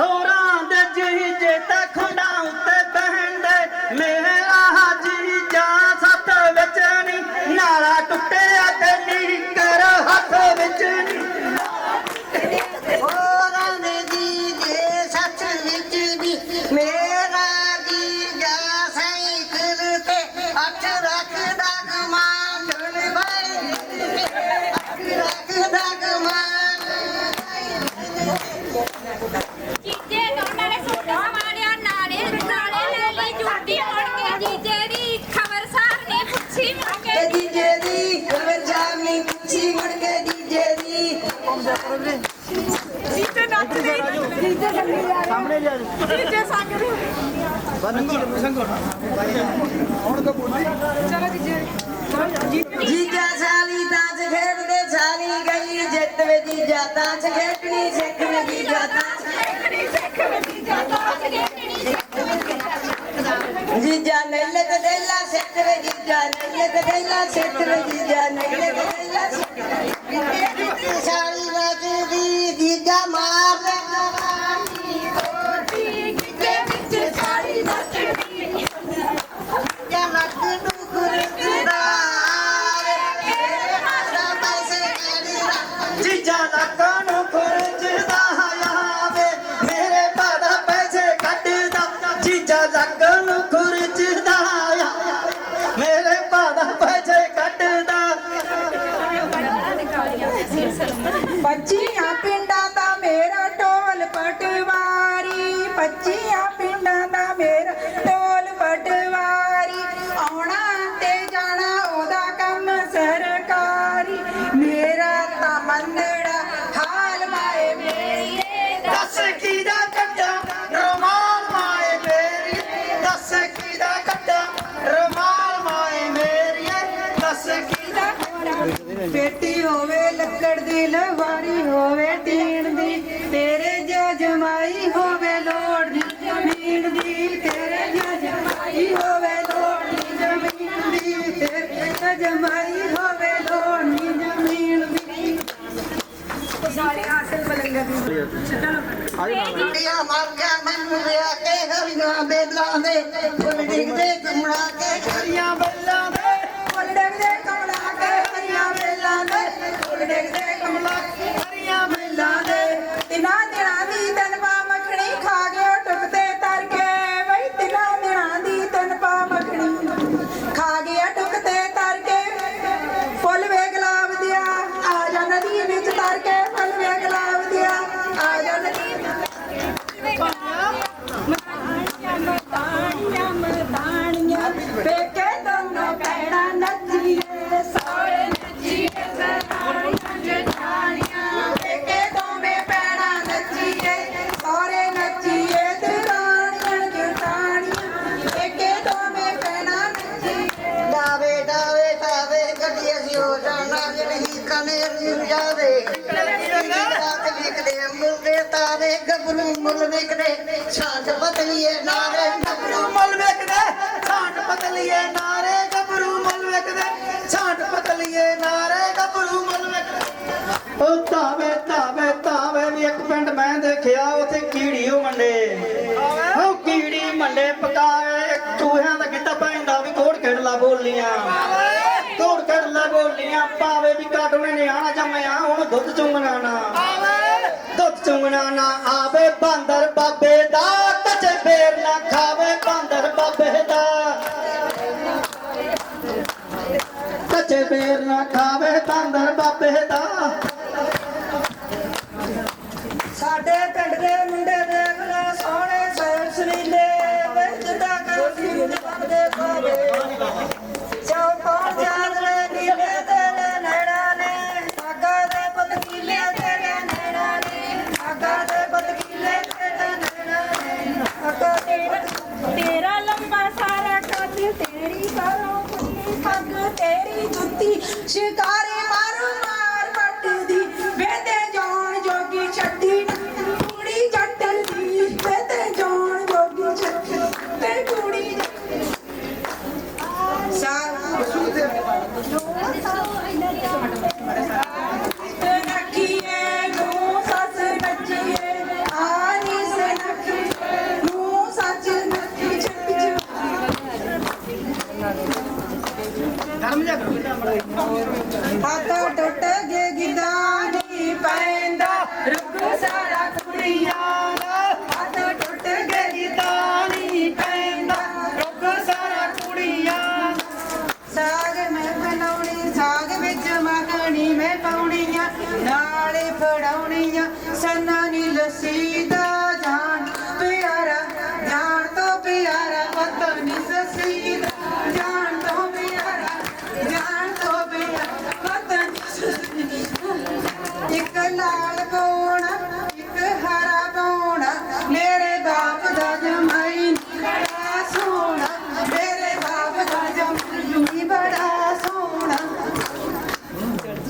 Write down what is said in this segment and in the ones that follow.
ਹੋਰਾਂ ਦੇ ਜੀਜੇ ਦੋਨਾਂ ਨੇ ਸੋਟਾ ਮਾਰਿਆ ਨਾਲੇ ਨਾਲੇ ਲੈ ਲਈ ਜੁੱਤੀ ਮੁੜ ਕੇ ਜੀਜੇ ਦੀ ਖਬਰ ਸਾਰਨੀ ਪੁੱਛੀ ਮੁੜ ਕੇ ਤੇ ਜੀਜੇ ਦੀ ਖਬਰ ਜਾਮੀ ਪੁੱਛੀ ਮੁੜ ਕੇ ਜੀਜੇ ਦੀ। ਜੀਜੇ ਨੱਚ ਗਈ ਜੀਜੇ ਸਾਹਮਣੇ ਲਿਆ ਜੀਜੇ ਸੰਗ ਰਹੀ। ਜੀਜਾ ਸਾਲੀ ਤਾਂਚ ਖੇਡਦੇ ਸਾਲੀ ਗਈ ਜਿੱਤ ਵੇ ਜੀਜਾ ਤਾਂਚ ਖੇਡਣੀ ਸਿੱਖ ਵੇ ਜੀਜਾ ਜੀਜਾ ਨੱਲੇ ਤੇ ਦੇਲਾ ਸਿੱਖ ਵੇ ਜੀਜਾ ਨੱਲੇ ਤੇ ਦੇਲਾ ਸਿੱਖ ਵੇ ਜੀਜਾ ਨੱਲੇ ਤੇ ਦੇਲਾ ਸਾਲੀ ਵਾਜਦੀ ਜੀਜਾ ਮਾਰ ਦੇ ਜੀਜਾ ਪੱਚੀਆਂ ਪਿੰਡਾਂ ਦਾ ਜਮਾਈ ਹੋਵੇ ਲੋੜ ਜ਼ਮੀਨ ਦੀ ਸਾਰੇ ਹਾਸਲ ਬਲੰਗਾ ਦੀ ਕੁੜੀਆਂ ਮਰ ਗਿਆ ਮੈਨੂੰ ਵਿਆਹ ਕੇ ਹਰੀਆਂ ਬੇਲਾਂ ਦੇ। ਫੁੱਲ ਡਿੱਗਦੇ ਘੁੰਮਣਾ ਕੇ ਹਰੀਆਂ ਬੱਲਾਂ ਮੁੱਲ ਵਿਕਦੇ ਛਾਂਟ ਬਦਲੀਏ ਨਾਰੇ ਗੱਭਰੂ ਮੁੱਲ ਵੇਖਦੇ, ਛਾਂਟ ਪਤਲੀਏ ਨਾਰੇ ਗੱਭਰੂ ਮੁੱਲ ਵੇਖਦੇ, ਛਾਂਟ ਪਤਲੀਏ ਨਾਰੇ ਗੱਭਰੂ ਮੁੱਲ ਵੇਖਦੇ। ਉਹ ਤਾਵੇ ਤਾਵੇ ਤਾਵੇ ਵੀ ਇੱਕ ਪਿੰਡ ਮੈਂ ਦੇਖਿਆ, ਉੱਥੇ ਕੀੜੀ ਉਹ ਮੰਡੇ। ਉਹ ਕੀੜੀ ਮੰਡੇ ਪਕਾਏ ਚੂਹਿਆਂ ਦਾ ਗਿੱਟਾ ਪੈਂਦਾ ਵੀ ਕੋੜ ਖੇਡਲਾ ਬੋਲੀਆਂ। ਖੇਡਲਾ ਬੋਲੀਆਂ ਪਾਵੇ ਵੀ ਕਾਟੂਨੇ ਨੇ ਆਣਾ ਜੰਮਿਆ ਹੁਣ ਦੁੱਧ ਚੁੰਗਣਾ ਨਾ ਦੁੱਧ ਚੁੰਗਣਾ ਨਾ ਆਵੇ ਬਾਂਦਰ ਬਾਬੇ ਦਾ ਕੱਚੇ ਫੇਰ ਨਾ ਖਾਵੇ ਬਾਂਦਰ ਬਾਬੇ ਦਾ। ਕੱਚੇ ਫੇਰ ਨਾ ਖਾਵੇ ਬਾਂਦਰ ਬਾਬੇ ਦਾ। ਸਾਡੇ ਪਿੰਡ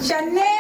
ਚੰਨੇ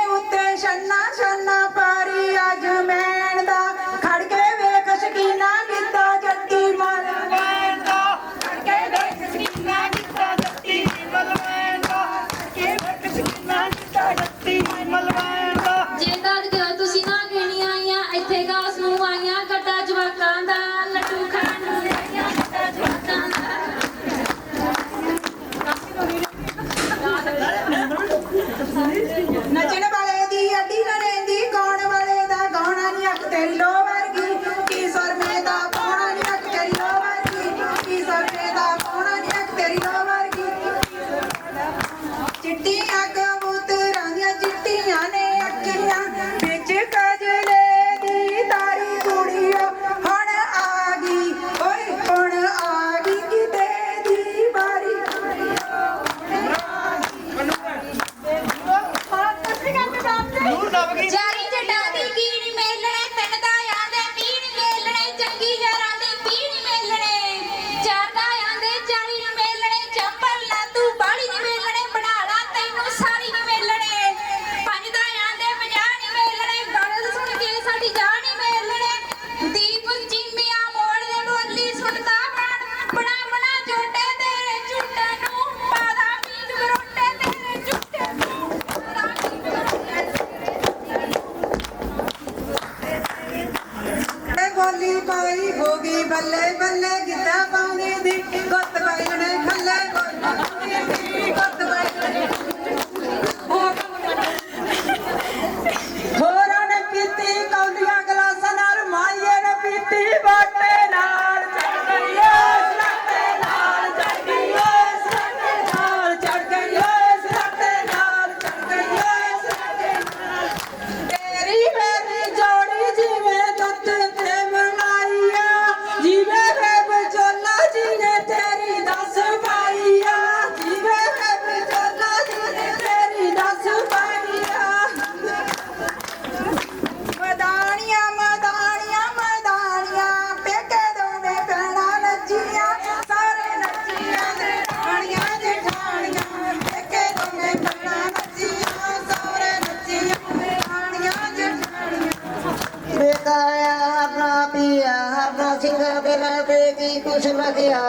ਵਧੀਆ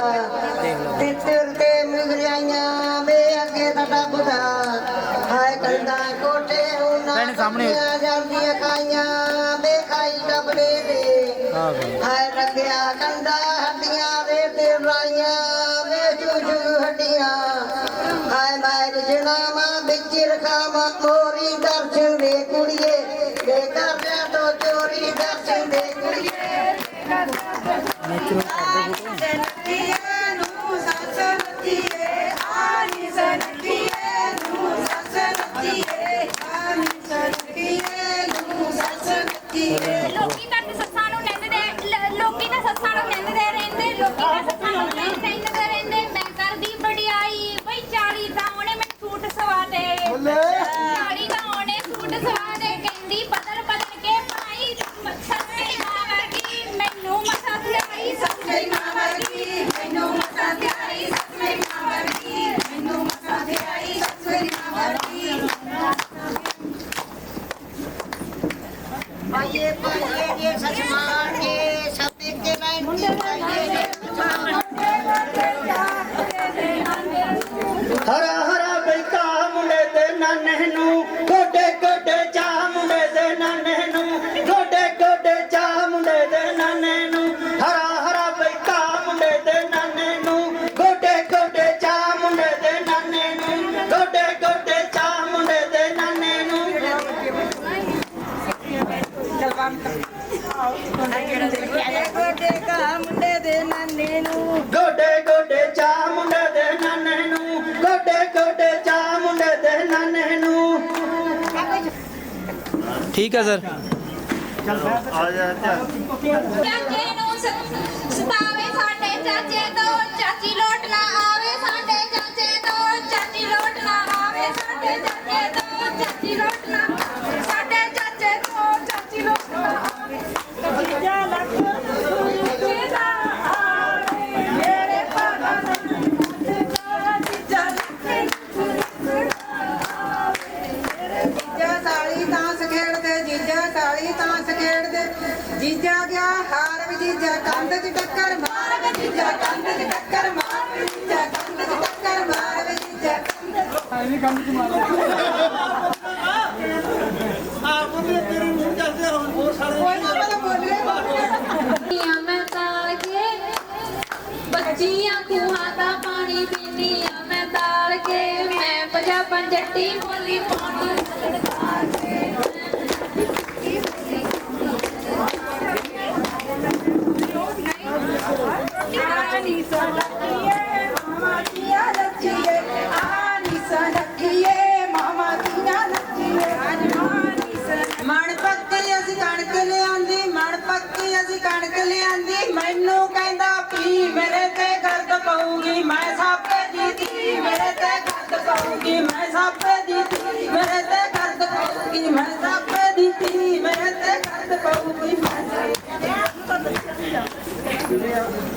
ਤਿੱਤਰ ਤੇ ਮੁਗਰਾਈਆਂ ਵੇ ਅੱਗੇ ਸਾਡਾ ਬੁਧਾ ਹਾਏ ਕੰਦਾ ਕੋਟੇ ਉਹਨਾਂ ਸਾਹਮਣੇ। ਜਾਂਦੀਆਂ ਖਾਈਆਂ ਵੇ ਖਾਈ ਡਬਲੇ ਦੇ ਹਾਏ ਰੱਖਿਆ ਕੰਦਾ ਹੱਡੀਆਂ ਵੇ ਤੇ ਰਾਈਆਂ ਵੇ ਜੂਜੂ ਹੱਡੀਆਂ। ਹਾਏ ਮੈਂ ਜਣਾ ਮਾਂ ਵਿੱਚ ਰਖਾਵਾ ਮੋਰੀ ਦਰਸ਼ਨ ਦੇ ਕੁੜੀਏ। ਦੇ ਕਰਦਿਆਂ ਤੋਂ ਚੋਰੀ ਦਰਸ਼ਨ ਦੇ ਕੁੜੀਏ। Metro. ਗੋਡੇ ਕਾ ਮੁੰਡੇ ਦੇ ਨਾਨੇ ਨੂੰ ਗੋਡੇ ਗੋਡੇ ਚਾ ਮੁੰਡੇ ਦੇ ਨਾਨੇ ਨੂੰ। ਗੋਡੇ ਗੋਡੇ ਚਾ ਮੁੰਡੇ ਦੇ ਨਾਨੇ ਨੂੰ। ਠੀਕ ਹੈ ਸਰ। ਆ ਜਾ ਚਾਚੇ ਨੂੰ ਸਤਾਵੇ ਸਾਡੇ ਚਾਚੇ ਤੋਂ ਚਾਚੀ ਲੋਟ ਨਾ ਆ। ਜੱਟੀ ਬੋਲੀ ਪਾਉਣ ਸਰਕਾਰ ਦੇ ਆਨੀ ਸਲਕੀਏ ਮਾਮਾ ਦੀਆਂ ਨੱਚੀਏ ਆਨੀ ਸਲਕੀਏ ਮਾਮਾ ਦੀਆਂ ਨੱਚੀਏ ਆਨੀ ਸਲ ਮਣ ਪੱਕੇ ਅਸੀਂ ਕਣਕ ਲਿਆਂਦੀ ਮਣ ਪੱਕੇ ਅਸੀਂ ਕਣਕ ਲਿਆਂਦੀ। ਮੈਨੂੰ ਕਹਿੰਦਾ ਪੀ ਮੇਰੇ ਤੇ ਗਰਦ ਪਾਉਂਗੀ ਮੈਂ ਸਭ ਤੇ ਜੀਤੀ ਮੇਰੇ ਤੇ ਗਰਦ ਪਾਉਂਗੀ Yeah.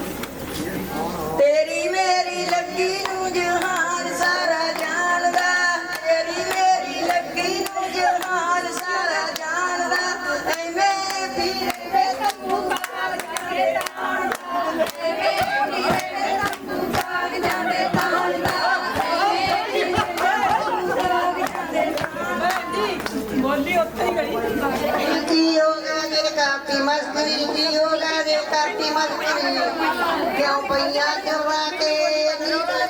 ਪਈਆਂ ਜਵਾ ਤੇ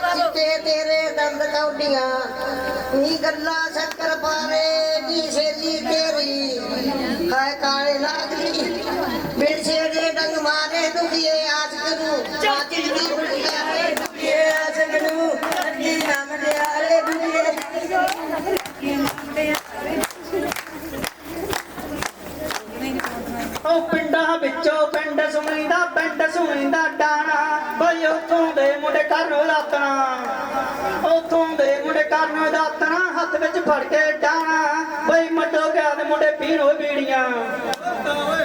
ਕਿਤੇ ਤੇਰੇ ਦੰਦ ਕੌਡੀਆਂ। ਨੀ ਗੱਲਾਂ ਸ਼ੱਕਰ ਪਾਰੇ ਦੀ ਸੇਲੀ ਤੇਰੀ। ਹਾਏ ਕਾਲੇ ਲਾਗਲੀ, ਬਿਰਸੇ ਦੇ ਡੰਗ ਮਾਰੇ ਦੁਖੀਏ ਆਸ਼ਕ ਨੂੰ। ਆਸ਼ਕ ਦੀ ਬੁੜੀਆ ਦੁਖੀਏ, ਆਸ਼ਕ ਨੂੰ। ਅੱਗੀ ਨਾਮ ਦੇ ਆਲੇ ਦੁਖੀਏ। ਉਹ ਪਿੰਡਾਂ ਵਿੱਚੋਂ ਪੈਂਟ ਪੈਂਟ ਸੁਣੀਂਦਾ ਡਾਣਾ। ਬਈ ਉਥੋਂ ਦੇ ਮੁੰਡੇ ਕਰਨ ਦਾਤਣਾ ਉਥੋਂ ਦੇ ਮੁੰਡੇ ਕਰਨ ਦਾਤਣਾ ਹੱਥ ਵਿੱਚ ਫੜ ਕੇ ਡਾਣਾ। ਬਈ ਮੱਟੋ ਗਿਆ ਦੇ ਮੁੰਡੇ ਪੀਣੋ ਬੀੜੀਆਂ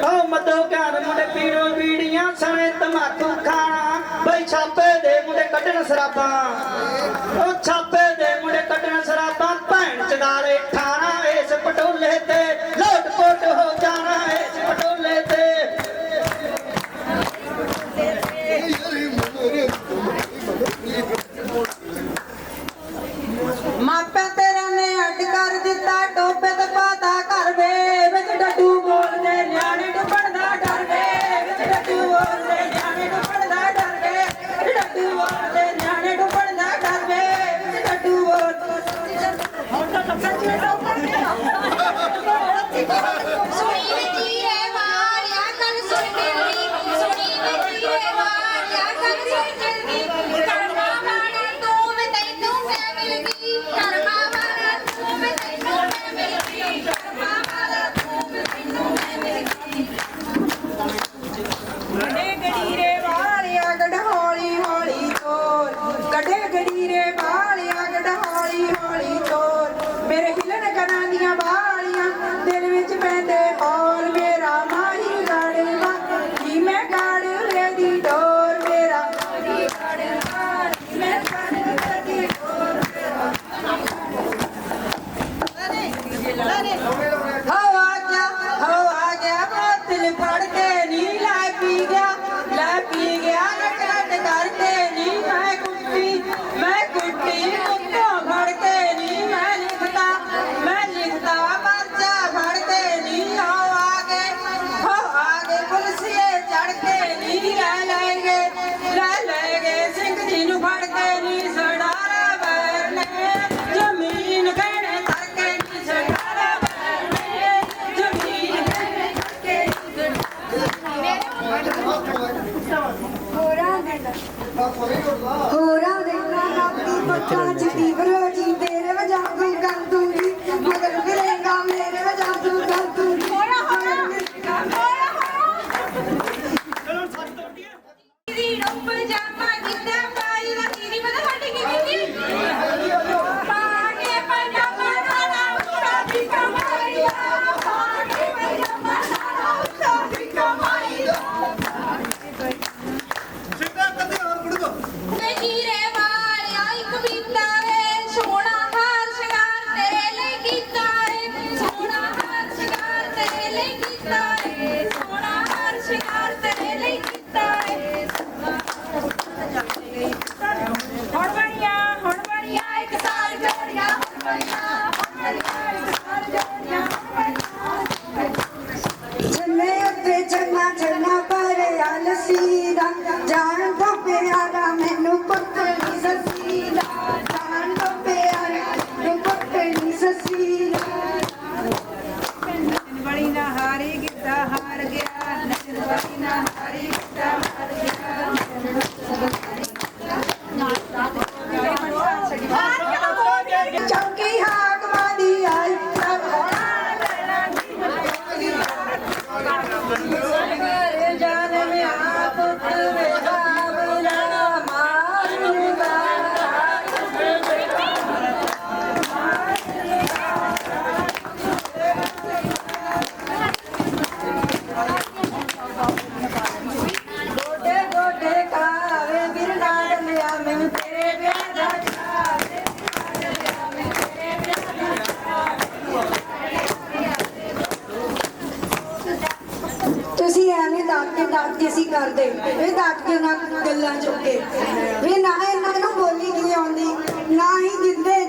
ਓ ਮੱਟੋ ਗਿਆ ਦੇ ਮੁੰਡੇ ਪੀਣੋ ਬੀੜੀਆਂ ਸਣੇ ਤਮਾਕੂ ਖਾਣਾ। ਬਈ ਛਾਪੇ ਦੇ ਮੁੰਡੇ ਕੱਢਣ ਸਰਾਬਾਂ। ਉਹ ਛਾਪੇ ਦੇ ਮੁੰਡੇ ਕੱਢਣ ਸਰਾਬਾਂ, ਭੈਣ ਚਨਾਲੇ ਠਾਣਾ ਇਸ ਪਟੋਲੇ ਤੇ। Magandang tayo na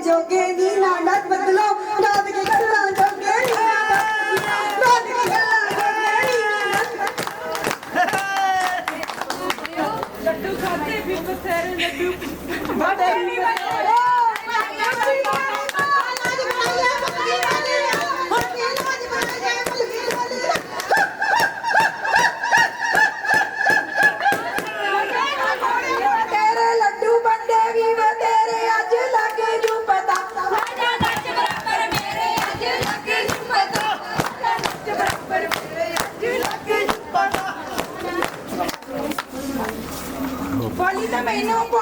ਜੋਗੇ ਦੀ ਨਾ ਨੱਕ ਬਦਲੋ। ਨਾਦ ਕੀ ਗੱਲਾਂ ਜੋਗੇ ਦੀ ਨਾ ਨਾਦ ਕੀ ਗੱਲਾਂ ਜੋਗੇ ਦੀ ਲੱਡੂ ਖਾਤੇ ਵੀ ਬਸੇਰੇ ਲੱਡੂ। ਬੜੇ പള്ളി മൈനോ പോ